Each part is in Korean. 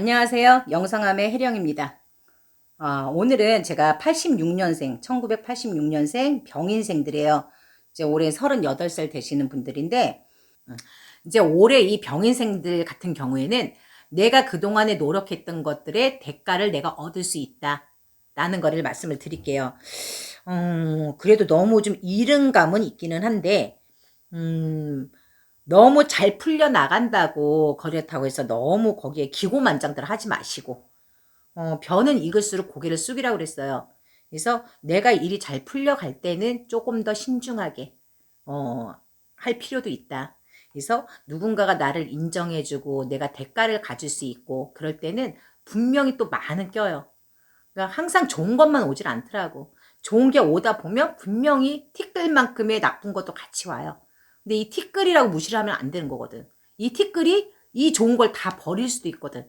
안녕하세요. 영상함의 혜령입니다. 아, 오늘은 제가 86년생, 1986년생 병인생들이에요. 이제 올해 38살 되시는 분들인데, 어, 이제 올해 이 병인생들 같은 경우에는 내가 그동안에 노력했던 것들의 대가를 내가 얻을 수 있다. 라는 거를 말씀을 드릴게요. 음, 그래도 너무 좀 이른 감은 있기는 한데, 음, 너무 잘 풀려 나간다고 그렇다고 해서 너무 거기에 기고만장들 하지 마시고 어, 변은 익을수록 고개를 숙이라고 그랬어요. 그래서 내가 일이 잘 풀려갈 때는 조금 더 신중하게 어, 할 필요도 있다. 그래서 누군가가 나를 인정해주고 내가 대가를 가질 수 있고 그럴 때는 분명히 또 많은 껴요. 그러니까 항상 좋은 것만 오질 않더라고. 좋은 게 오다 보면 분명히 티끌만큼의 나쁜 것도 같이 와요. 근데 이 티끌이라고 무시를 하면 안 되는 거거든. 이 티끌이 이 좋은 걸 다 버릴 수도 있거든.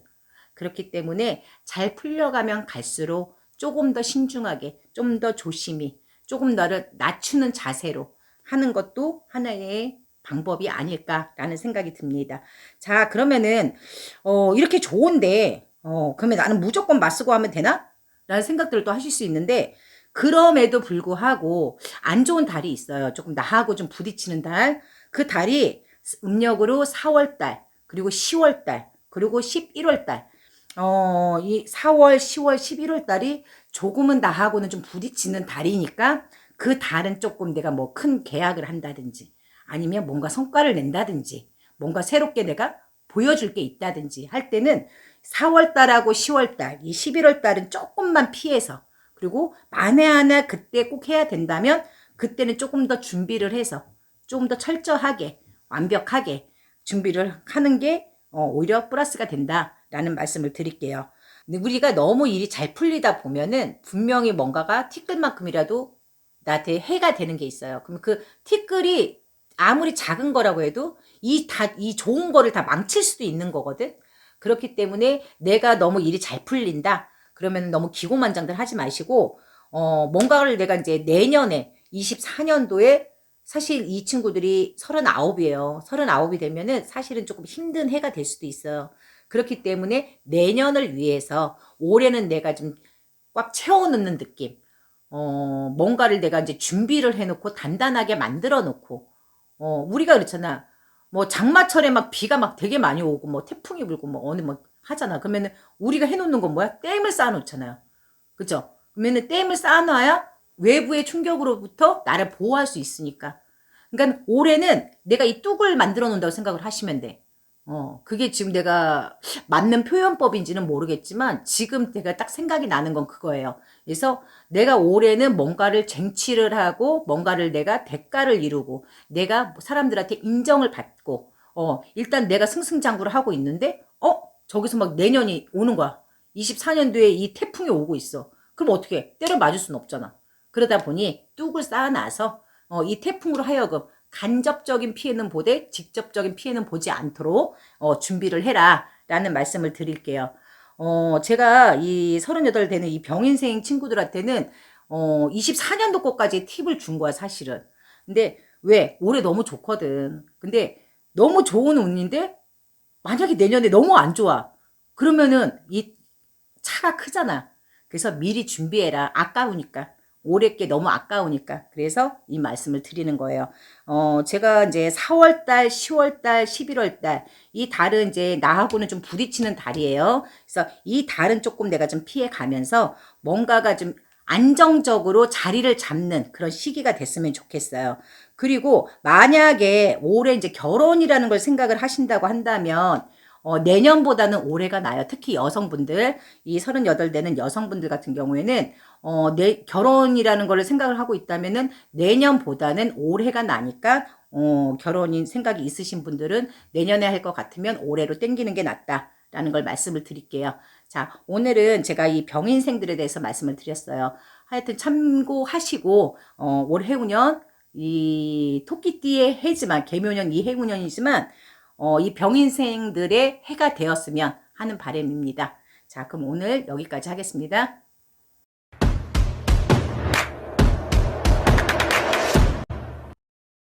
그렇기 때문에 잘 풀려가면 갈수록 조금 더 신중하게, 좀 더 조심히, 조금 너를 낮추는 자세로 하는 것도 하나의 방법이 아닐까라는 생각이 듭니다. 자, 그러면은, 어, 이렇게 좋은데, 어, 그러면 나는 무조건 맞쓰고 하면 되나? 라는 생각들을 또 하실 수 있는데, 그럼에도 불구하고 안 좋은 달이 있어요. 조금 나하고 좀 부딪히는 달. 그 달이 음력으로 4월 달, 그리고 10월 달, 그리고 11월 달. 어, 이 4월, 10월, 11월 달이 조금은 나하고는 좀 부딪히는 달이니까 그 달은 조금 내가 뭐 큰 계약을 한다든지 아니면 뭔가 성과를 낸다든지 뭔가 새롭게 내가 보여줄 게 있다든지 할 때는 4월 달하고 10월 달, 이 11월 달은 조금만 피해서 그리고 만에 하나 그때 꼭 해야 된다면 그때는 조금 더 준비를 해서 조금 더 철저하게 완벽하게 준비를 하는 게 어, 오히려 플러스가 된다라는 말씀을 드릴게요. 우리가 너무 일이 잘 풀리다 보면은 분명히 뭔가가 티끌만큼이라도 나한테 해가 되는 게 있어요. 그럼 그 티끌이 아무리 작은 거라고 해도 이 다, 이 좋은 거를 다 망칠 수도 있는 거거든. 그렇기 때문에 내가 너무 일이 잘 풀린다. 그러면 너무 기고만장들 하지 마시고 어 뭔가를 내가 이제 내년에 24년도에 사실 이 친구들이 39이에요. 39이 되면은 사실은 조금 힘든 해가 될 수도 있어요. 그렇기 때문에 내년을 위해서 올해는 내가 좀 꽉 채워놓는 느낌. 어, 뭔가를 내가 이제 준비를 해놓고 단단하게 만들어 놓고, 어, 우리가 그렇잖아. 뭐 장마철에 막 비가 막 되게 많이 오고, 뭐 태풍이 불고, 뭐 어느 뭐 하잖아. 그러면은 우리가 해놓는 건 뭐야? 댐을 쌓아놓잖아요. 그죠? 그러면은 댐을 쌓아놔야 외부의 충격으로부터 나를 보호할 수 있으니까. 그러니까 올해는 내가 이 뚝을 만들어 놓는다고 생각을 하시면 돼. 어, 그게 지금 내가 맞는 표현법인지는 모르겠지만 지금 내가 딱 생각이 나는 건 그거예요. 그래서 내가 올해는 뭔가를 쟁취를 하고 뭔가를 내가 대가를 이루고 내가 사람들한테 인정을 받고 어, 일단 내가 승승장구를 하고 있는데 어, 저기서 막 내년이 오는 거야. 24년도에 이 태풍이 오고 있어. 그럼 어떻게 때려 맞을 수는 없잖아. 그러다 보니 뚝을 쌓아놔서 어, 이 태풍으로 하여금 간접적인 피해는 보되 직접적인 피해는 보지 않도록 어, 준비를 해라 라는 말씀을 드릴게요. 어, 제가 이 38 되는 이 병인생 친구들한테는 어, 24년도 거까지 팁을 준 거야 사실은. 근데 왜? 올해 너무 좋거든. 근데 너무 좋은 운인데 만약에 내년에 너무 안 좋아. 그러면은 이 차가 크잖아. 그래서 미리 준비해라. 아까우니까. 올해 게 너무 아까우니까. 그래서 이 말씀을 드리는 거예요. 어, 제가 이제 4월 달, 10월 달, 11월 달, 이 달은 이제 나하고는 좀 부딪히는 달이에요. 그래서 이 달은 조금 내가 좀 피해 가면서 뭔가가 좀 안정적으로 자리를 잡는 그런 시기가 됐으면 좋겠어요. 그리고 만약에 올해 이제 결혼이라는 걸 생각을 하신다고 한다면 어, 내년보다는 올해가 나요. 특히 여성분들, 이 38되는 여성분들 같은 경우에는, 어, 내, 결혼이라는 걸 생각을 하고 있다면은 내년보다는 올해가 나니까, 어, 결혼인 생각이 있으신 분들은 내년에 할 것 같으면 올해로 땡기는 게 낫다 라는 걸 말씀을 드릴게요. 자, 오늘은 제가 이 병인생들에 대해서 말씀을 드렸어요. 하여튼 참고하시고, 어, 올 해 운년, 이 토끼띠의 해지만, 개묘년 이 해운년이지만, 어, 이 병인생들의 해가 되었으면 하는 바람입니다. 자, 그럼 오늘 여기까지 하겠습니다.